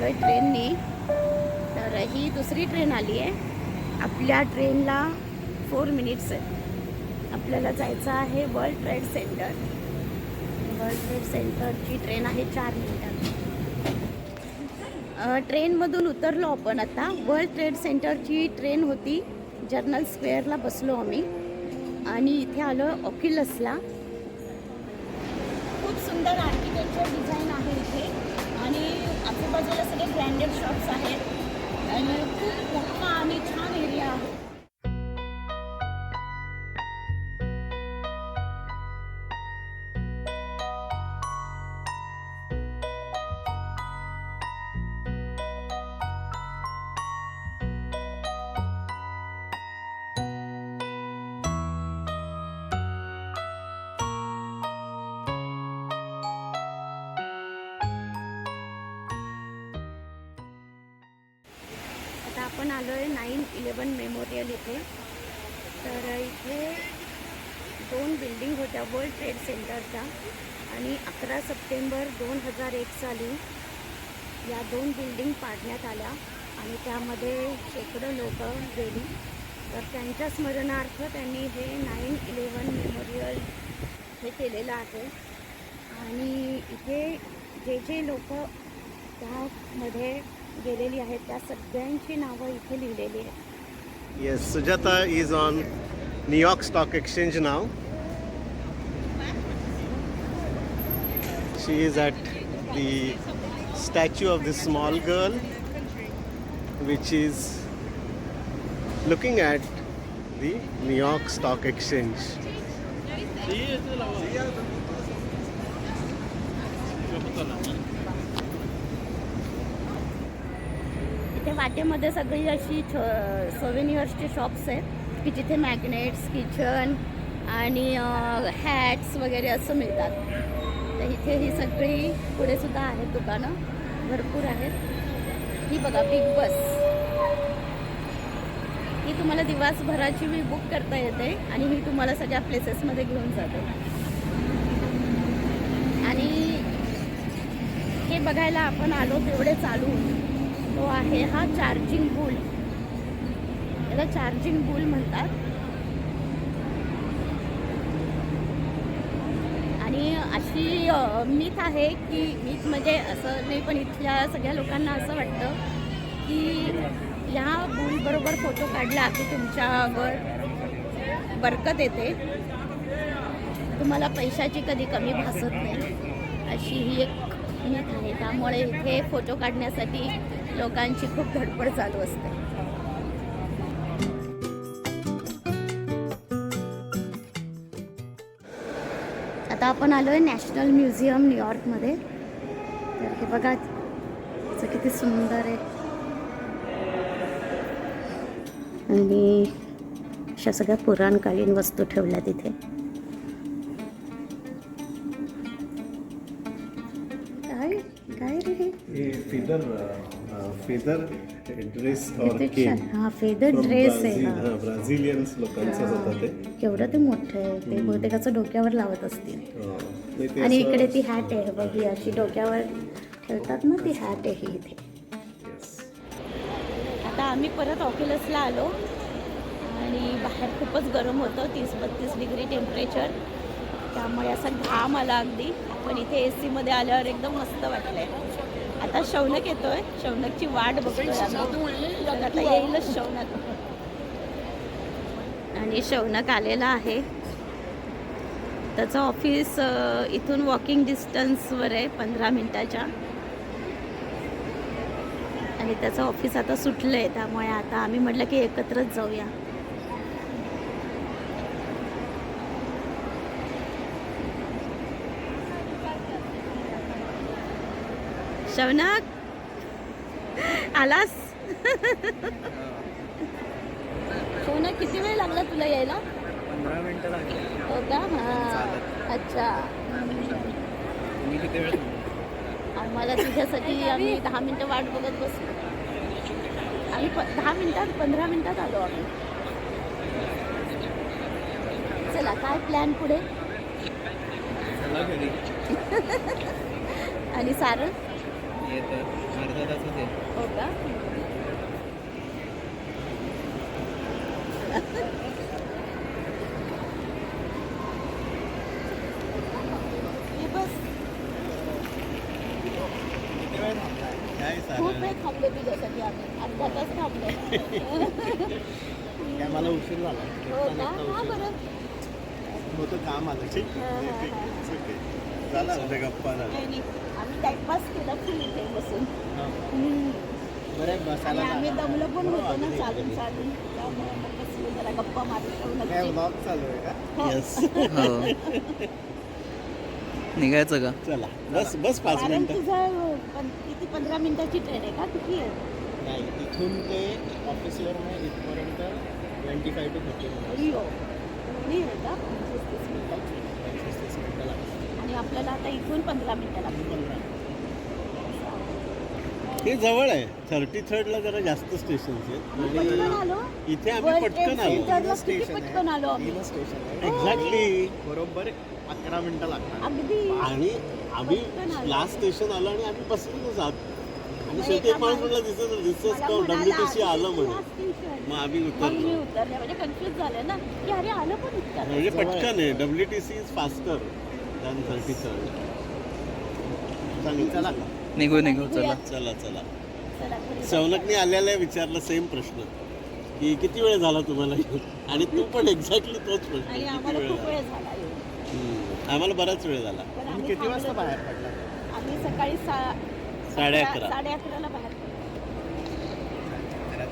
आज आहे ट्रेननी. तर ही दुसरी ट्रेन आली आहे. आपल्या ट्रेनला फोर मिनिट्स आहे. आपल्याला जायचं आहे World Trade Center World Trade सेंटरची ट्रेन आहे चार मिनिटात. ट्रेनमधून उतरलो आपण आता. वर्ल्ड ट्रेड सेंटरची ट्रेन होती. जर्नल स्क्वेअरला बसलो आम्ही. आणि इथे आलो ऑक्युलसला आजूबाजूला सगळे ब्रँडेड शॉप्स आहेत आणि खूप मोठा आणि छान आपण आलो आहे नाईन इलेवन मेमोरियल इथे. तर इथे दोन बिल्डिंग होत्या वर्ल्ड ट्रेड सेंटरच्या आणि अकरा सप्टेंबर दोन हजार एक साली या दोन बिल्डिंग पाडण्यात आल्या. आणि त्यामध्ये शेकडो लोक गेली. तर त्यांच्या स्मरणार्थ त्यांनी हे नाईन इलेवन मेमोरियल हे केलेलं आहे. आणि इथे जे जे लोक त्यामध्ये गेलेली आहेत त्या सगळ्यांची नावं इथे लिहिलेली आहेत Yes, Sujata is on New York Stock Exchange now. She is at the statue of this small girl, which is looking at the New York Stock Exchange. इथे वाटेमध्ये सगळी अशी सोवेनियर्सचे शॉप्स आहेत की जिथे मॅग्नेट्स किचन आणि हॅट्स वगैरे असं मिळतात. तर इथे ही सगळी पुढे सुद्धा आहेत दुकानं. भरपूर आहेत. ही बघा बिग बस ही तुम्हाला दिवसभराची मी बुक करता येते आणि ही तुम्हाला सगळ्या प्लेसेसमध्ये घेऊन जाते. आणि हे बघायला आपण आलो तेवढे चालू. आहे हा चार्जिंग बुल याला चार्जिंग बुल म्हणतात. आणि अशी मीत आहे की मीत म्हणजे असं नाही पण इथल्या सगळ्या लोकांना असं वाटतं की ह्या बुलबरोबर फोटो काढला की तुमच्यावर बरकत येते. तुम्हाला पैशाची कधी कमी भासत नाही. अशी ही एक मीत आहे. त्यामुळे इथे फोटो काढण्यासाठी लोकांची खूप धडपड चालू असते. आता आपण आलो आहे नॅशनल म्युझियम न्यूयॉर्कमध्ये तर हे बघा असं किती सुंदर आहे. आणि अशा सगळ्या पुराणकालीन वस्तू ठेवल्या तिथे. Or किती छान cane. हा फेदर ड्रेस आहे हा. हा, ब्राझिलियन्स लोकांचं होतं ते. केवढं ते मोठं आहे ते. बहुतेकाचं डोक्यावर लावत असतील. अं, नाही ते आणि असं- इकडे ती हॅट आहे बघ ही अशी डोक्यावर ठेवतात ना ती हॅट आहे ही इथे. Yes. आता आम्ही परत ऑक्युलसला आलो. आणि बाहेर खूपच गरम होतं तीस बत्तीस डिग्री टेम्परेचर. त्यामुळे असा घाम आला अगदी. पण इथे ए सीमध्ये आल्यावर एकदम मस्त वाटलंय. आता शौनक येतोय. शौनकची वाट बघतोय आता येईलच शौनक. आणि शौनक आलेला आहे. त्याचं ऑफिस इथून वॉकिंग डिस्टन्सवर आहे पंधरा मिनटाच्या. आणि त्याचं ऑफिस आता सुटलं आहे त्यामुळे आता आम्ही म्हटलं की एकत्रच जाऊया. शौनक आलास शौनक किती वेळ लागला तुला यायला? पंधरा मिनिटं लागली. हो का? हां. अच्छा. तुम्ही किती वेळ आम्हाला तुझ्यासाठी आम्ही दहा मिनटं वाट बघत बसलो आम्ही प दहा मिनटात पंधरा मिनटात आलो आम्ही. चला काय प्लॅन पुढे? आणि सारण अर्धा आहे हो का? बस. खूप वेळ थांबले तुझ्यासाठी आम्ही. अर्धा तास थांबलो. काय मला उशीर झाला. हो का? हा बरं. होतं काम आलं ठीक. झाला गप्पा झाला टाइमपास केला फुल इथे बसून. आणि आम्ही. दमलो पण होतो ना हो, चालून. चालून. त्यामुळे मग बसलो जरा गप्पा मारत राहू काय नक्की. vlog चालू आहे का? येस हो. निघायचं का? चला बस बस पाच कारण मिनिटं. तुझं पण- किती पंधरा मिनिटाची ट्रेन आहे का? किती आहे? नाही इथून ते ऑफिसवर इथपर्यंत ट्वेंटी फाय टू फिफ्टी मिनिटाची. आणि आपल्याला आता इथून पंधरा मिनिटं लागतील. हे जवळ आहे. थर्टी थर्डला जरा जास्त स्टेशन्स आहेत. आणि इथे आम्ही पटकन आलो. आम्ही? एक्झॅक्टली बरोबर अकरा मिनिटं लागतात अगदी. आणि आम्ही पटकन आलो. लास्ट स्टेशन आलं आणि आम्ही बसलेलोच आहोत. आणि शेवटी एका एक माणूस दिसत दिसत मला का डब्ल्यू टी सी आलं "This is म्हणे. last station." मग आम्ही मग मी उतरलो उतरले म्हणजे कन्फ्युज झाले ना. की अरे आलं पण म्हणजे पटकन आहे. W T C is faster than thirty third चालेल चला. निघू निघू चला चला चला. सवलकनी आल्याला विचारलं सेम प्रश्न की किती वेळ झाला तुम्हाला येऊन आणि तू पण एक्झॅक्टली तोच प्रश्न किती आम्हाला वेळ खूप झाला. हम्म. आम्हाला बराच वेळ झाला आम्ही थांबलो बाहेर पडला आम्ही सकाळी सा- साडे अकरा- अकरा. साडे अकराला बाहेर पडलो.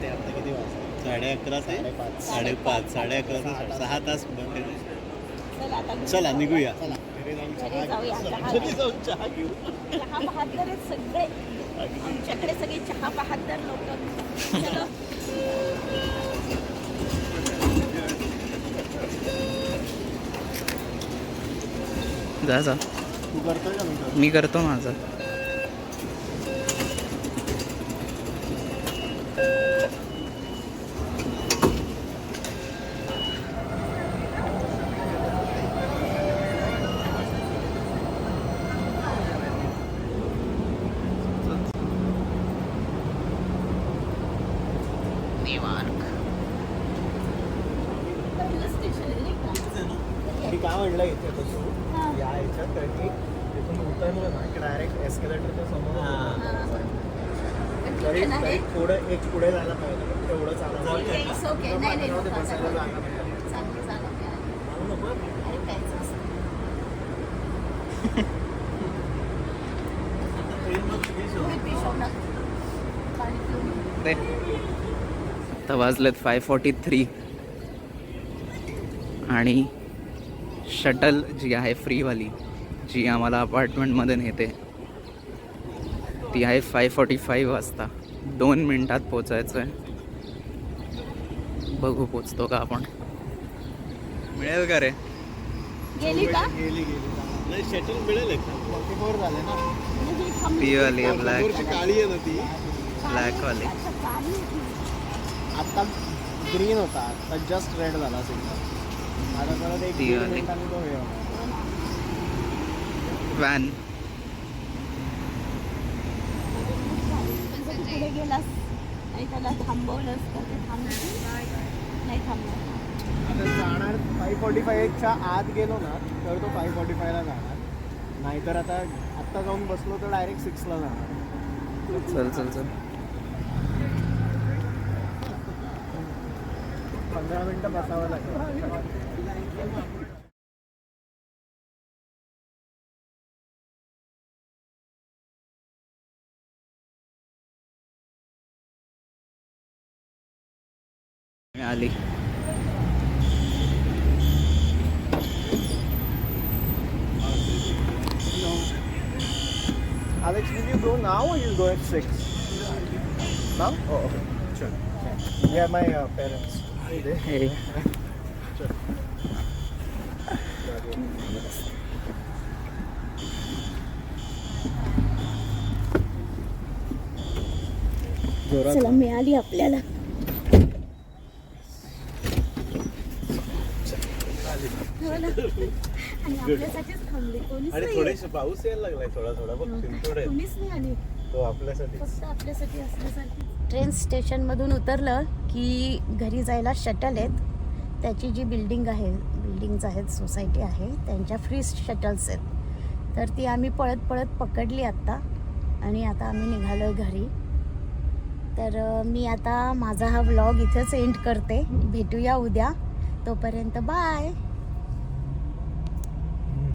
ते आता किती वाजता साडे अकरा ते साडेपाच साडे अकरा ते साडे- सहा तास बंद आहे. चला आता घरी चला जाऊ. निघूया घरी जाऊया. चहा घरी जाऊन चहा घेऊ चहा बहादर आहेत सगळे. आमच्याकडे सगळे चहा बहादर लोक. चलो. जा जा. तू करतोय का नंतर मी करतो माझं पहिलं स्टेशन आहे नाही का? मी काय म्हणलं इथे बसू हा. या ह्याच्यात तर की तिथून उतरलं ना की डायरेक्ट एस्केलेटरच्या समोर तरी? तरी पुढं एक पुढे जायला पाहिजे. तेवढं बसायला. जागा आता वाजलेत फाय फॉर्टी थ्री आणि शटल जी आहे फ्रीवाली जी आम्हाला अपार्टमेंटमध्ये नेते. ती आहे फाय फॉर्टी फाईव्ह वाजता. दोन मिनटात पोचायचं आहे बघू पोचतो का आपण. मिळेल का रे? गेली का? गेली गेली नाही शटल मिळेल फोर्टी फोर झाले ना. थांबली. ती वाली आहे ब्लॅक काळी आहे ना ती. ब्लॅक वाली. आता ग्रीन होता. आता जस्ट रेड झाला सिग्नल आता परत एक ती दीड वाली. मिनिटांनी तो हे होणार. हो ना. व्हॅन गेलास आणि त्याला थांबवलंस तर ते थांबलं नाही आता जाणार फाईव्ह फॉर्टी फाईव्हच्या आत गेलो ना तर तो फाईव्ह फॉर्टी फायला जाणार. नाहीतर आता आत्ता जाऊन बसलो तर डायरेक्ट सिक्सला जाणार. चल चल चल. पंधरा मिनटं बसावं लागेल. आली Alex, will you go now or you'll go at 6? Now? Oh, okay. Sure. Yeah, my uh, parents. They, हे जोरात चला मिळाली आपल्याला आणि आपल्यासाठीच थांबली. कोणीच आणि नाही थोडेसे पाऊस यायला लागलाय थोडा थोडा. बघ हो कोणीच नाही तो आपल्यासाठी. फक्त आपल्यासाठी ट्रेन स्टेशनमधून उतरलं की घरी जायला शटल आहेत. त्याची जी बिल्डिंग आहे बिल्डिंग्ज आहेत सोसायटी आहे त्यांच्या फ्री शटल्स आहेत. तर ती आम्ही पळत पळत पकडली आत्ता. आणि आता आम्ही निघालो आहे घरी. तर अ, मी आता माझा हा व्लॉग इथेच एंड करते. भेटूया उद्या. तोपर्यंत बाय